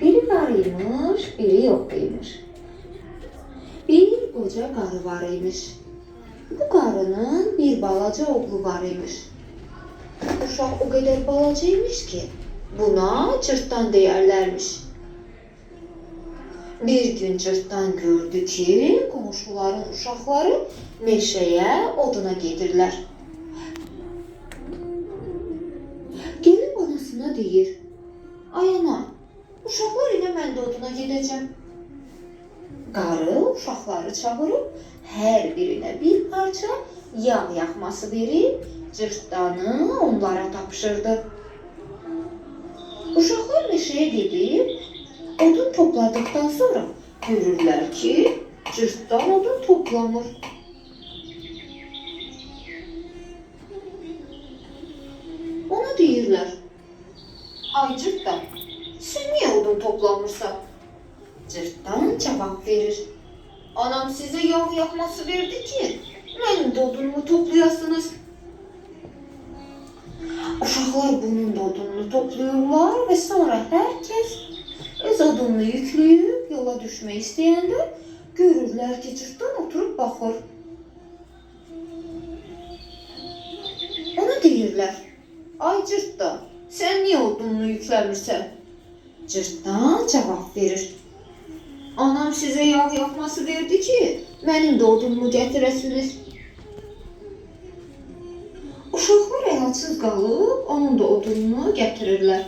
Biri var imiş, biri yok imiş. Bir koca karı var imiş. Bu karının bir balaca oğlu var imiş. Uşaq o qədər balacaymış ki, buna cırtdan deyərlərmiş. Bir gün cırtdan gördü ki, qonşuların uşaqları meşəyə oduna gedirlər. Gelib anasına deyir, oduna gedəcəm. Qarı uşaqları çağırıb hər birinə bir parça yağ yaxması verib cırtdanı onlara tapşırdı. Uşaqlar meşəyə gedib odun topladıktan sonra görürlər ki, cırtdan odun toplamır. Ona deyirlər, Ay cırtdan, sən niyə odun toplamırsan? Cırtdan cavab verir. Anam sizə yağ yaxması verdi ki, mənim də odunumu toplayasınız. Uşaqlar bunun da odununu topluyorlar və sonra hər kəs öz odununu yükləyib yola düşmək istəyəndə görürlər ki, cırtdan oturub baxır. Ona deyirlər, ay cırtdan, sən niyə odununu yükləmirsən? Cırtdan cavab verir. Anam sizə yağ yaxması verdi ki, mənim də odunumu gətirəsiniz. Uşaqlar əlacsız qalıb onun da odununu gətirirlər.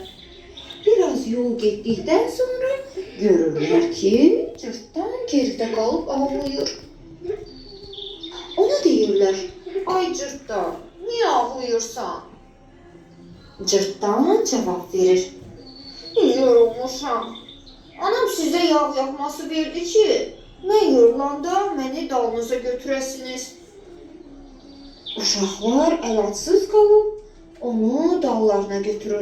Biraz yol getdikdən sonra görürlər ki, cırtdan geridə qalıb ağlayır. Ona deyirlər, ay cırtdan, niyə ağlayırsan? Cırtdan cavab verir. Yorulmuşam. Anam sizə yağ yaxması verdi ki, mən yorulanda məni dalınıza götürəsiniz. Uşaqlar əlacsız qalıb onu dallarına götürürlər.